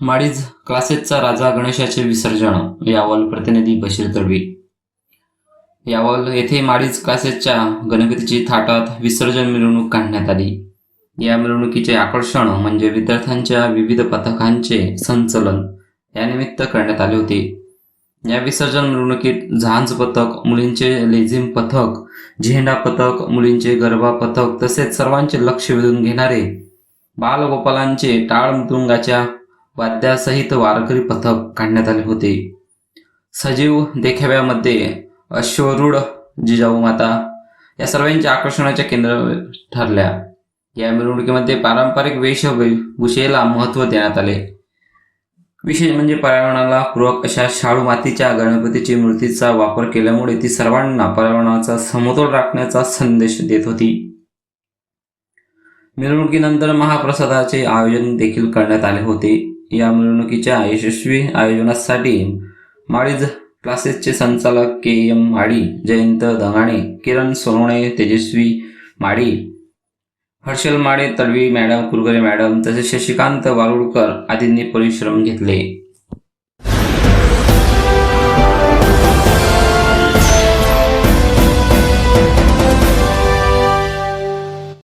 माळीज क्लासेसचा राजा गणेशाचे विसर्जन यावल प्रतिनिधी बशीर तडवी. यावल येथे माळीज क्लासेसच्या गणपतीची थाटात विसर्जन मिरवणूक काढण्यात आली. या मिरवणुकीचे आकर्षण म्हणजे विद्यार्थ्यांच्या विविध पथकांचे संचलन यानिमित्त करण्यात आले होते. या विसर्जन मिरवणुकीत झांज पथक मुलींचे लेझिम पथक झेंडा पथक मुलींचे गरबा पथक तसेच सर्वांचे लक्ष वेधून घेणारे बालगोपालांचे टाळ मृदुंगाच्या वाद्यासहित वारकरी पथक काढण्यात आले होते. सजीव देखाव्यामध्ये अश्वरूढ जिजाऊ माता या सर्वांच्या आकर्षणाच्या केंद्र ठरल्या. या मिरवणुकीमध्ये पारंपरिक वेशभूषेला महत्त्व देण्यात आले. विशेष म्हणजे पर्यावरणाला पूरक अशा शाळू मातीच्या गणपतीची मूर्तीचा वापर केल्यामुळे ती सर्वांना पर्यावरणाचा समतोल राखण्याचा संदेश देत होती. मिरवणुकीनंतर महाप्रसादाचे आयोजन देखील करण्यात आले होते. या मिरवणुकीच्या यशस्वी आयोजनासाठी माळीज क्लासेसचे संचालक K M Mali Jayant Dangane Kiran Sonawane Tejaswi Mali Harshal Male Tadvi madam Kulkarni madam तसेच शशिकांत वारुळकर आदींनी परिश्रम घेतले.